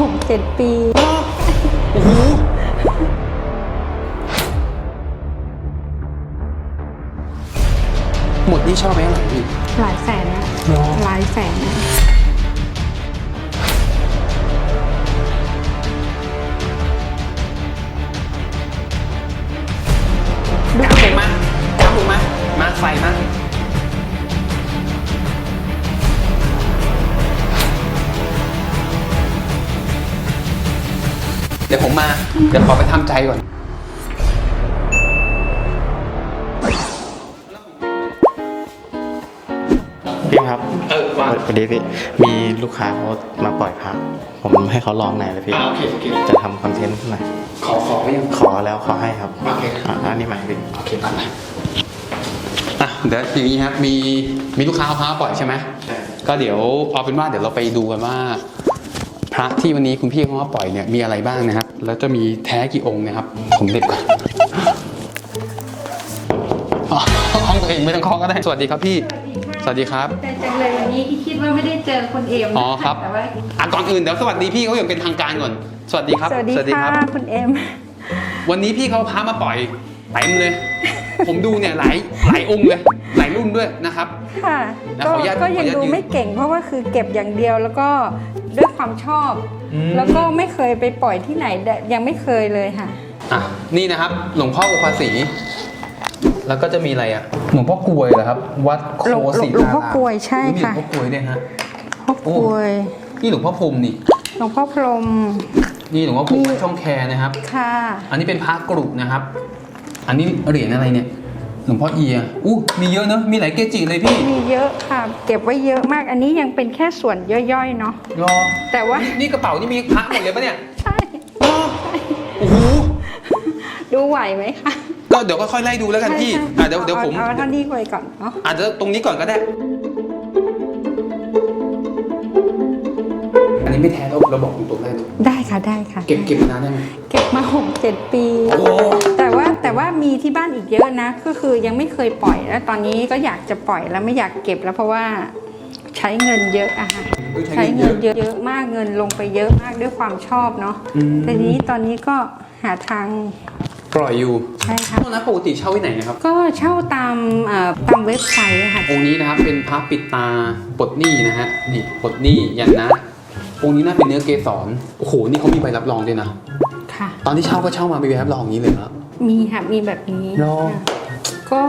หกเจ็ดปีโอ้โหหมดนี่ชอบไหมอะไรพี่หลายแสนนะเนาะหลายแสนนะ ดี๋ยวขอไปทำใจก่อน พี่ครับเออว่าพอดีพี่ มีลูกค้าเขามาปล่อยพระผมให้เขาลองหน่อยเลยพี่ อ่าโอเคโอเคจะทำคอนเทนต์หน่อยขอขอไว้ยัง ขอแล้วขอให้ครับโอเค อ่าอันนี้ใหม่พี่ โอเคไปไปอะเดี๋ยวอย่างนี้ครับมีมีลูกค้าเอาพระมาปล่อยใช่ไหมก็เดี๋ยวเอาเป็นว่าเดี๋ยวเราไปดูกันว่า พระที่วันนี้คุณพี่เขามาปล่อยเนี่ยมีอะไรบ้างนะครับ แล้วจะมีแท้กี่องค์นะครับ ผมเด็ดก่อนอ๋อห้องตัวเองไม่ต้องเคาะก็ได้ สวัสดีครับพี่ สวัสดีครับแต่จังเลยวันนี้ที่คิดว่าไม่ได้เจอคนเอมนะอ๋อครับแต่ว่าอะก่อนอื่นเดี๋ยวสวัสดีพี่เขาอย่างเป็นทางการก่อน สวัสดีครับ สวัสดีค่ะคุณเอม วันนี้พี่เขาพามาปล่อย เต็มเลย ผมดูเนี่ยหลายหลายองค์เลยหลายรุ่นด้วยนะครับ ค่ะนะก็ขออนุญาตก็ยังขออนุญาตดูยืน ไม่เก่งเพราะว่าคือเก็บอย่างเดียวแล้วก็ด้วยความชอบ อืมแล้วก็ไม่เคยไปปล่อยที่ไหนยังไม่เคยเลยค่ะ อะนี่นะครับ หลวงพ่ออุปาสีแล้วก็จะมีอะไรอะหลวงพ่อกลวยเหรอครับ วัดโคหลวงศิหลวงพ่อกลวยใช่มีหลวค่ะ งพ่อกลวยด้วยฮะ พ่อกลวยนี่หลวงพ่อภูมินี่หลวงพ่อพรหมนี่หลวงพ่อภูมินี่ วัดช่องแคนะครับ ค่ะ อันนี้เป็นพระกรุนะครับ อันนี้เหรียญอะไรเนี่ยหลวงพ่อเอียอู้มีเยอะเนอะมีหลายเกจิเลยพี่มีเยอะค่ะ เก็บไว้เยอะมากอันนี้ยังเป็นแค่ส่วนย่อยๆเนาะรอแต่ว่านี่กระเป๋านี่มีพระหมดเลยปะเนี่ยใช่รอโอ้โหดูไหวไหมคะก็เดี๋ยวก็ค่อยไล่ดูแล้วกันพี่อะเดี๋ยวเดี๋ยวผมเอาเอาเท่านี้ไว้ก่อนเนาะอาจจะตรงนี้ก่อนก็ได้ อันนี้ไม่แท้เราเราบอกตรงๆได้เลยได้ค่ะได้ค่ะ เก็บเก็บมานานได้ไหมเก็บมาหกเจ็ดปี โอ้ แต่ว่าแต่ว่ามีที่บ้านอีกเยอะนะ ก็คือยังไม่เคยปล่อยแล้วตอนนี้ก็อยากจะปล่อยแล้วไม่อยากเก็บแล้วเพราะว่าใช้เงินเยอะอะค่ะใช้ใช้เงิเงินนเยอะเยอะมากเงินลงไปเยอะมากด้วยความชอบเนาะอืม แต่ทีนี้ตอนนี้ก็หาทางปล่อยอยู่ใช่ค่ะโทษนะปกติเช่าที่ไหนนะครับ ก็เช่าตามเอ่อตามเว็บไซต์อะค่ะ องค์นี้นะครับเป็นพระปิดตาปลดหนี้นะฮะนี่ปลดหนี้ยันนะองค์นี้น่าเป็นเนื้อเกสรโอ้โหนี่เขามีใบรับรองด้วยนะ ค่ะ ตอนที่เช่าก็เช่ามามีใบรับรองอย่างนี้เลยครับ มีค่ะมีแบบนี้เนอะค่ะก็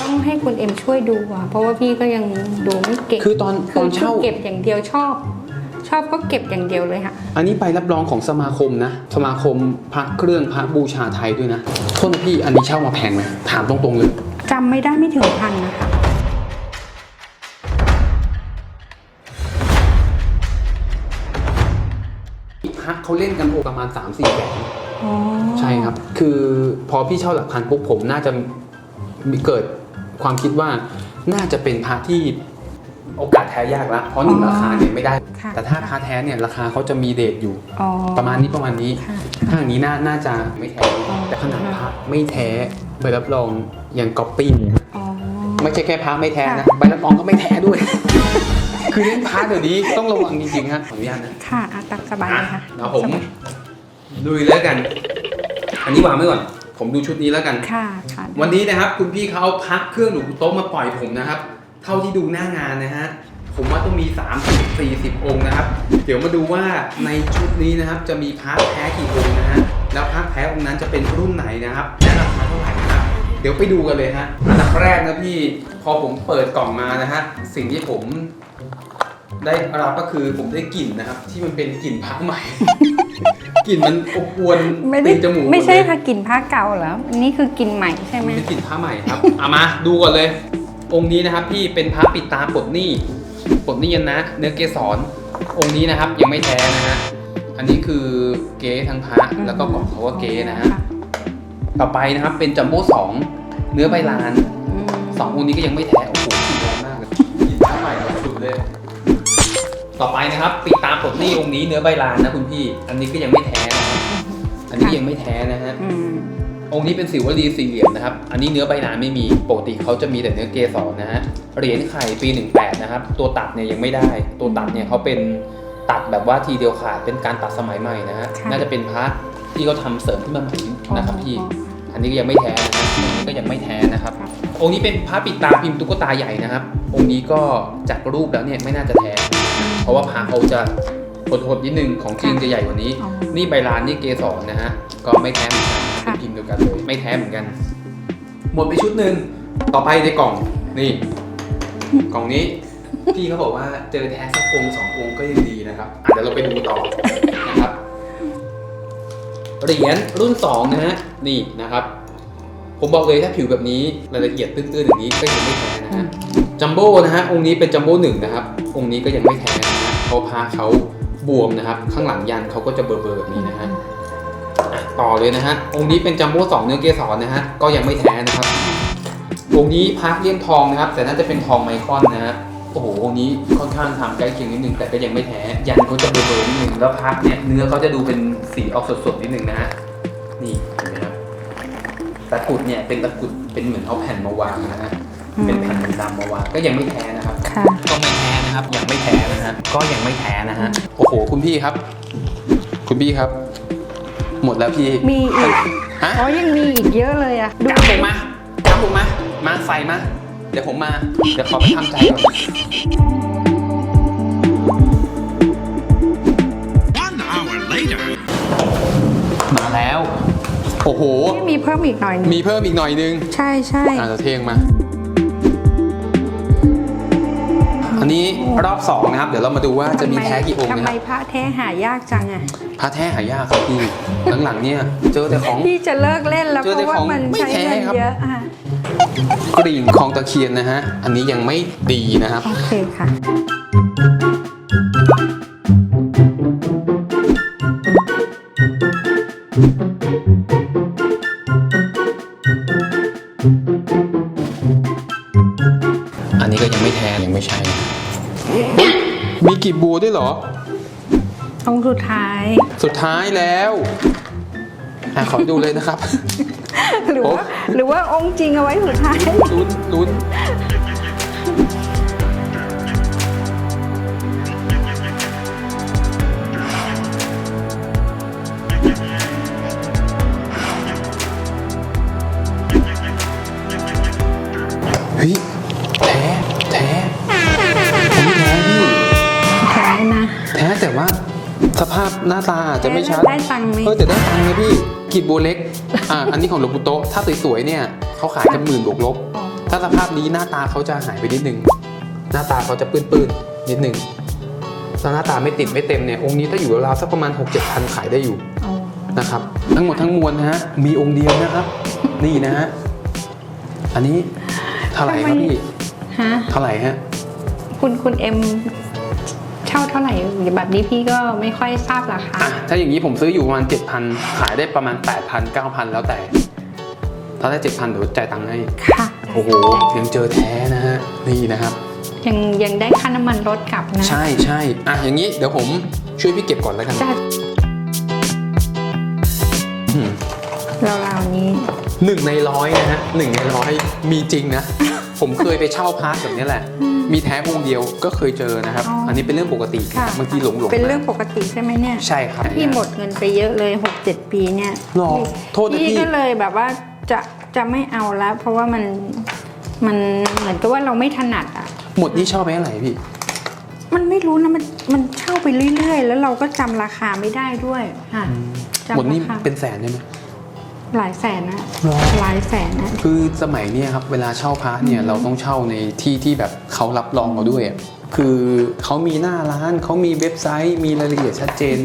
ต้องให้คุณเอ็มช่วยดูอะเพราะว่าพี่ก็ยังดูไม่เก่งคือตอนตคืออนชอเช่าบเก็บอย่างเดียวชอบ ชอบก็เก็บอย่างเดียวเลยค่ะ อันนี้ใบรับรองของสมาคมนะ สมาคมพระเครื่องพระบูชาไทยด้วยนะโทษนะพี่อันนี้เช่ามาแพงไหมถามตรงๆเลย จำไม่ได้ไม่ถึงพันนะคะ พระเขาเล่นกันโอประมาณ3 4แสนอ๋อ ใช่ครับ คือพอพี่เช่าหลักพันปุ๊บผมน่าจะมีเกิดความคิดว่าน่าจะเป็นพระที่โอกาสแท้ยากละเพราะหนึ่งราคาเนี่ยไม่ได้ค่ะแต่ถ้าพระแท้เนี่ยราคาเขาจะมีเดทอยู่อ๋อประมาณนี้ประมาณนี้ค่ะถ้าอย่างนี้น่าน่าจะไม่แท้อ๋อแต่ขนาดพระไม่แท้ใบรับรองยังก๊อปปี้อ๋อไม่ใช่แค่พระไม่แท้นะค่ะใบรับรองก็ไม่แท้ด้วย คือเล่นพระเดี๋ยวนี้ต้องระวังจริงๆครับขออนุญาตนะค่ะอะตักสบายเลยค่ะเดี๋ยวผม สบายลุยแล้วกัน อันนี้วางไว้ก่อน ผมดูชุดนี้แล้วกัน ค่ะค่ะวันนี้นะครับ คุณพี่เขาเอาพักเครื่องหนูโต๊ะมาปล่อยผมนะครับ เท่าที่ดูหน้างานนะฮะ ผมว่าต้องมี 30 40 องค์นะครับ เดี๋ยวมาดูว่าในชุดนี้นะครับ จะมีพักแท้กี่องค์นะฮะ แล้วพักแท้องค์นั้นจะเป็นรุ่นไหนนะครับ และราคาเท่าไหร่นะครับ เดี๋ยวไปดูกันเลยฮะ อันดับแรกนะพี่ พอผมเปิดกล่องมานะฮะ สิ่งที่ผมได้รับก็คือผมได้กลิ่นนะครับ ที่มันเป็นกลิ่นพักใหม่ กลิ่นมันอบอวนไม่ได้ติดจมูกหดไม่ใช่เลยค่ะกลิ่นผ้าเก่าเหรออันนี้คือกลิ่นใหม่ใช่ไหมเป็นกลิ่นผ้าใหม่ครับเอามาดูก่อนเลย องค์นี้นะครับพี่เป็นพระปิดตาปลดหนี้ปลดหนี้ยันนะ เนื้อเกสรองค์นี้นะครับยังไม่แท้นะฮะอันนี้คือเก๊ทั้งพระแล้วก็กล่องเขาว่าเก๊นะฮะค่ต่อไปนะครับเป็นจัมโบ้สองเนื้อใบลานอืมสององค์นี้ก็ยังไม่แท้ ต่อไปนะครับปิดตาปลดหนี้องค์นี้เนื้อใบลานนะคุณพี่ อันนี้ก็ยังไม่แท้นะครับอันนี้ยังไม่แท้นะฮะอืมองค์นี้เป็นสิวลีสี่เหลี่ยมนะครับ อันนี้เนื้อใบหนาไม่มีปกติเขาจะมีแต่เนื้อเกสรนะฮะเหรียญไข่ปี 18 นะครับ ตัวตัดเนี่ยยังไม่ได้ ตัวตัดเนี่ยเขาเป็นตัดแบบว่าทีเดียวขาดเป็นการตัดสมัยใหม่นะฮะค่ะน่าจะเป็นพระที่เขาทำเสริมขึ้นมาใหม่นะครับพี่ อันนี้ก็ยังไม่แท้นะครับองค์นี้ก็ยังไม่แท้นะครับ องค์นี้เป็นพระปิดตาพิมพ์ตุ๊กตาใหญ่นะครับ องค์นี้ก็จากรูปแล้วเนี่ยไม่น่าจะแท้ เพราะว่าพระเขาจะหดๆนิดนึงของจริงจะใหญ่กว่านี้ อ๋อ นี่ใบลานนี่เกสรนะฮะ ก็ไม่แท้เหมือนกันนะค่ะเป็นพิมพ์เดียวกันเลย ไม่แท้เหมือนกัน หมดไปชุดหนึ่งต่อไปในกล่องนี่ กล่องนี้ พี่เขาบอกว่าเจอแท้สักองค์สององค์ก็ยังดีนะครับอะเดี๋ยวเราไปดูต่อนะครับเหรียญรุ่นสองนะฮะนี่นะครับ ผมบอกเลยถ้าผิวแบบนี้รายละเอียดตื้นๆอย่างนี้ก็ยังไม่แท้นะฮะจัมโบ้นะฮะ องค์นี้เป็นจัมโบ้หนึ่งนะครับ องค์นี้ก็ยังไม่แท้นะฮะ เขาพาเขาบวมนะครับ ข้างหลังยันเขาก็จะเบลอๆแบบนี้นะฮะอะต่อเลยนะฮะองค์นี้เป็นจัมโบ้สองเนื้อเกสรนะฮะก็ยังไม่แท้นะครับองค์นี้พักเลี่ยมทองนะครับ แต่น่าจะเป็นทองไมครอนนะฮะโอ้โหองค์นี้ค่อนข้างทำใกล้เคียงนิดนึงแต่ก็ยังไม่แท้ยันเขาจะเบลอๆนิดนึงแล้วพักเนี่ยเนื้อเขาจะดูเป็นสีออกสดๆนิดนึงนะฮะนี่เห็นไหมครับตะกรุดเนี่ยเป็นตะกรุดเป็นเหมือนเอาแผ่นมาวางนะฮะ เป็นแผ่นดำๆมาวางก็ยังไม่แท้นะครับ ค่ะก็ไม่แท้นะครับยังไม่แท้นะฮะก็ยังไม่แท้นะฮะโอ้โหคุณพี่ครับ คุณพี่ครับ หมดแล้วพี่มีอีกฮะอ๋อยังมีอีกเยอะเลยอะดูกำผมมากำผมมา มาใส่มา เดี๋ยวผมมา เดี๋ยวขอไปทำใจก่อน One hour later. มาแล้ว โอ้โห นี่มีเพิ่มอีกหน่อยหนึงมีเพิ่มอีกหน่อยนึง ใช่ใช่ อ่าจะเทงมา อันนี้รอบสองนะครับ เดี๋ยวเรามาดูว่าจะมีแท้กี่องค์ทำนะไมครับพระแท้หายากจังอะพระแท้หายากครับพี่ หลังๆเนี่ยเจอแต่ของ พี่จะเลิกเล่นแล้วเจเพอแต่ราะว่าของมันไม่ใช้แท้เงินครับ เยอะอะกรีนของตะเคียนนะฮะ อันนี้ยังไม่ดีนะครับ โอเคค่ะอัน มีกีบบัวด้วยเหรอองค์สุดท้าย สุดท้ายแล้วอะขอดูเลยนะครับ หรือว่าหรือว่าองค์จริงเอาไว้สุดท้าย ลุ้นลุ้น สภาพหน้าตาอาจจะไม่ชัดได้ตังค์ไหมเออแต่ได้ตังค์นะพี่กีบโบวเล็กอ่าอันนี้ของหลวงปู่โตะถ้าสวยๆเนี่ยเขาขายกันหมื่นบวกลบ ถ้าสภาพนี้หน้าตาเขาจะหายไปนิดนึง หน้าตาเขาจะปื้นๆนิดนึงถ้าหน้าตาไม่ติดไม่เต็มเนี่ยองค์นี้ถ้าอยู่ราวๆสักประมาณ6 7พันขายได้อยู่อ๋อนะครับ ทั้งหมดทั้งมวลนะฮะมีองค์เดียวนะครับ นี่นะฮะอันนี้เท่าไหร่ครับพี่ฮะเท่าไหร่ฮะคุณคุณเอ็มเช่าเท่าไหร่แบบนี้พี่ก็ไม่ค่อยทราบราคาอะถ้าอย่างนี้ผมซื้ออยู่ประมาณ 7,000 ขายได้ประมาณ 8,000 9,000 แล้วแต่ ถ้าได้ 7,000เดี๋ยวจ่ายตังค์ให้ค่ะโอ้โหยังเจอแท้นะฮะนี่นะครับ ยังยังได้ค่าน้ำมันรถกลับนะใช่ใช่อะอย่างนี้เดี๋ยวผมช่วยพี่เก็บก่อนแล้วกันจ้าอืมราวๆนี้หนึ่งในร้อยนะฮะหนึ่งในร้อยมีจริงนะ ผมเคยไปเช่าพาร์ทแบบนี้แหละ มีแท้องค์เดียวก็เคยเจอนะครับ อ๋ออัอันนี้เป็นเรื่องปกติค่ะ บางทีหลงหลงเป็นเรื่องปกติใช่ไหมเนี่ย ใช่ครับ พี่หมดเงินไปเยอะเลย 6-7 ปีเนี่ยหรอโทษนะพี่ พี่ก็เลยแบบว่าจะจะไม่เอาแล้ว เพราะว่ามันมันเหมือนกับว่าเราไม่ถนัดอะ หมดนี่เช่าไปเท่าไหร่พี่ มันไม่รู้นะมันมันเช่าไปเรื่อยๆ แล้วเราก็จำราคาไม่ได้ด้วยค่ะจำหมดนี่ราคาเป็นแสนได้ไหม หลายแสนนะหรอ หลายแสนนะ คือสมัยเนี้ยครับเวลาเช่าพระเนี่ยเราต้องเช่าในที่ที่แบบ เขารับรองเราด้วยอะคือเขามีหน้าร้านเขามีเว็บไซต์ มีรายละเอียดชัดเจน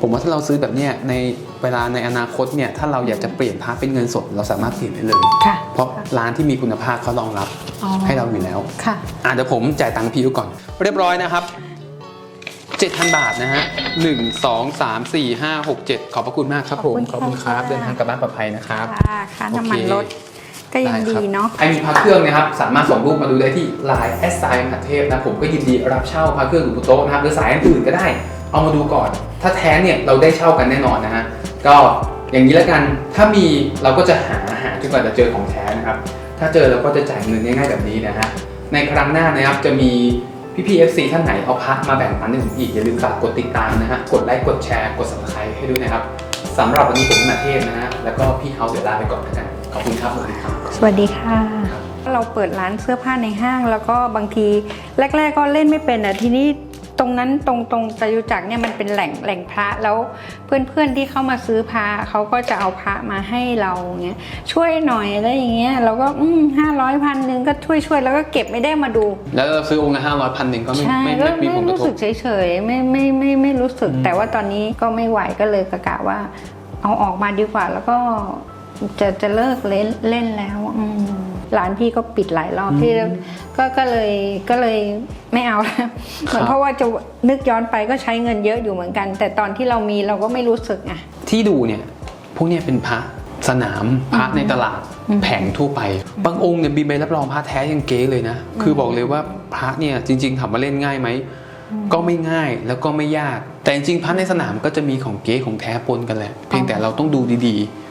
ผมว่าถ้าเราซื้อแบบเนี้ยในเวลาในอนาคตเนี่ยถ้าเราอยากจะเปลี่ยนพระเป็นเงินสด เราสามารถเปลี่ยนได้เลย ค่ะ เพราะร้านที่มีคุณภาพเขารองรับอ๋อให้เราอยู่แล้วค่ะ อะเดี๋ยวผมจ่ายตังค์พี่ก่อน เรียบร้อยนะครับ 7,000 บาทนะฮะ1 2 3 4 5 6 7ขอบพระคุณมากครับผมขอบคุณค่ะ เดินทางกลับบ้านปลอดภัยนะครับ ค่ะค่าน้ำมันรถ ก็ยังดีเนาะไอมีพระเครื่องนะครับสามารถส่งรูปมาดูได้ที่ Line แอสไซน์มหาเทพนะผมก็ยินดีรับเช่าพระเครื่องหลวงปู่โต๊ะนะครับหรือสายอื่นๆก็ได้ เอามาดูก่อน ถ้าแท้เนี่ยเราได้เช่ากันแน่นอนนะฮะก็อย่างนี้แล้วกันถ้ามีเราก็จะหาหาจนกว่าจะเจอของแท้นะครับ ถ้าเจอเราก็จะจ่ายเงินง่ายๆแบบนี้นะฮะในครั้งหน้านะครับจะมีพี่พีเอฟซีท่านไหนเอาพระมาแบ่งปันให้ผมอีก อย่าลืมฝากกดติดตามนะฮะ กดไลค์ กดแชร์ กด subscribe ให้ด้วยนะครับ สำหรับวันนี้ผมมาเทพนะฮะ แล้วก็พี่เฮาเดี๋ยวลาไปก่อนนะกัน ขอบคุณครับสวัสดีครับ สวัสดีค่ะ เราเปิดร้านเสื้อผ้าในห้าง แล้วก็บางทีแรก ๆ ก็เล่นไม่เป็นอะทีนี้ตรงนั้นตรงตรงจตุจักรเนี่ยมันเป็นแหล่งแหล่งพระแล้วเพื่อนๆที่เข้ามาซื้อพระเขาก็จะเอาพระมาให้เราเงี้ยช่วยหน่อยอะไรอย่างเงี้ยเราก็อืมห้าร้อยพันหนึ่งก็ช่วยช่วยๆแล้วก็เก็บไม่ได้มาดู แล้วเราซื้อองค์ละห้าร้อยพันหนึ่งก็ไม่ใช่ไม่ก็ไม่มีไม่ผลกระรู้ทสึบ กเฉยๆไม่ไม่ไม่ไม่รู้สึกแต่ว่าตอนนี้ก็ไม่ไหวก็เลยกะกะว่า เอาออกมาดีกว่าแล้วก็ จะจะเลิกเล่นเล่นแล้วอืมร้านพี่ก็ปิดหลายรอบที่ก็ก็เลยก็เลยไม่เอาแล้วเหมือนเพราะว่าจะนึกย้อนไปก็ใช้เงินเยอะอยู่เหมือนกัน แต่ตอนที่เรามีเราก็ไม่รู้สึกไงที่ดูเนี่ยพวกเนี้ยเป็นพระสนามพระในตลาดอืมแผงทั่วไป บางองค์เนี่ยมีใบรับรองพระแท้ยังเก๊เลยนะ คือบอกเลยว่าพระเนี่ยจริง ๆถามว่าเล่นง่ายไหมก็ไม่ง่ายแล้วก็ไม่ยาก แต่จริงๆพระในสนามก็จะมีของเก๊ของแท้ปนกันแหละเพียงแต่เราต้องดูดีๆ